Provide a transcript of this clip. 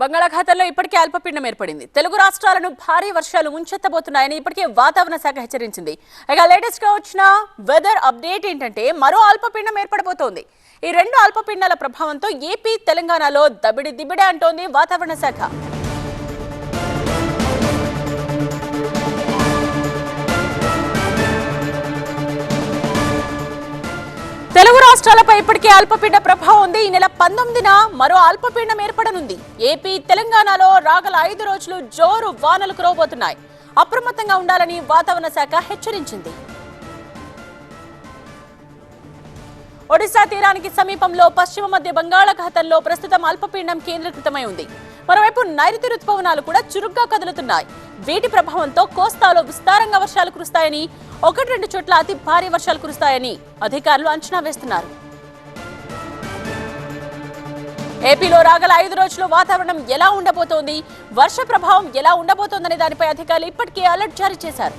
బంగాళాఖాతంలో ఇప్పటికే అల్పపీడనం ఏర్పడింది. తెలుగు రాష్ట్రాలను భారీ వర్షాలు ముంచెత్తబోతున్నాయని ఇప్పటికే వాతావరణ శాఖ హెచ్చరించింది. ఇక లేటెస్ట్గా వచ్చిన వెదర్ అప్డేట్ ఏంటంటే మరో అల్పపీడనం ఏర్పడబోతోంది. ఈ రెండు అల్పపీడనాల ప్రభావంతో ఏపీ తెలంగాణలో దబిడి దిబిడే అంటోంది వాతావరణ శాఖ. రాష్ట్రాలపై ఇప్పటికే అల్పపీడ ప్రభావం ఉంది. ఈ నెల పంతొమ్మిదిన మరో అల్పపీడనం ఏర్పడనుంది. ఏపీ తెలంగాణలో రాగల ఐదు రోజులు జోరు వానలు కురవబోతున్నాయి అప్రమత్తంగా ఉండాలని వాతావరణ శాఖ హెచ్చరించింది. ఒడిశా తీరానికి సమీపంలో పశ్చిమ మధ్య బంగాళాఖాతంలో ప్రస్తుతం అల్పపీడనం కేంద్రీకృతమై ఉంది. మరోవైపు నైరుతి రుతుపవనాలు కూడా చురుగ్గా కదులుతున్నాయి. వీటి ప్రభావంతో కోస్తాలో విస్తారంగా వర్షాలు కురుస్తాయని ఒకటి రెండు చోట్ల అతి భారీ వర్షాలు కురుస్తాయని అధికారులు అంచనా వేస్తున్నారు. ఏపీలో రాగల ఐదు రోజులు వాతావరణం ఎలా ఉండబోతోంది వర్ష ప్రభావం ఎలా ఉండబోతోందనే దానిపై అధికారులు ఇప్పటికే అలర్ట్ జారీ చేశారు.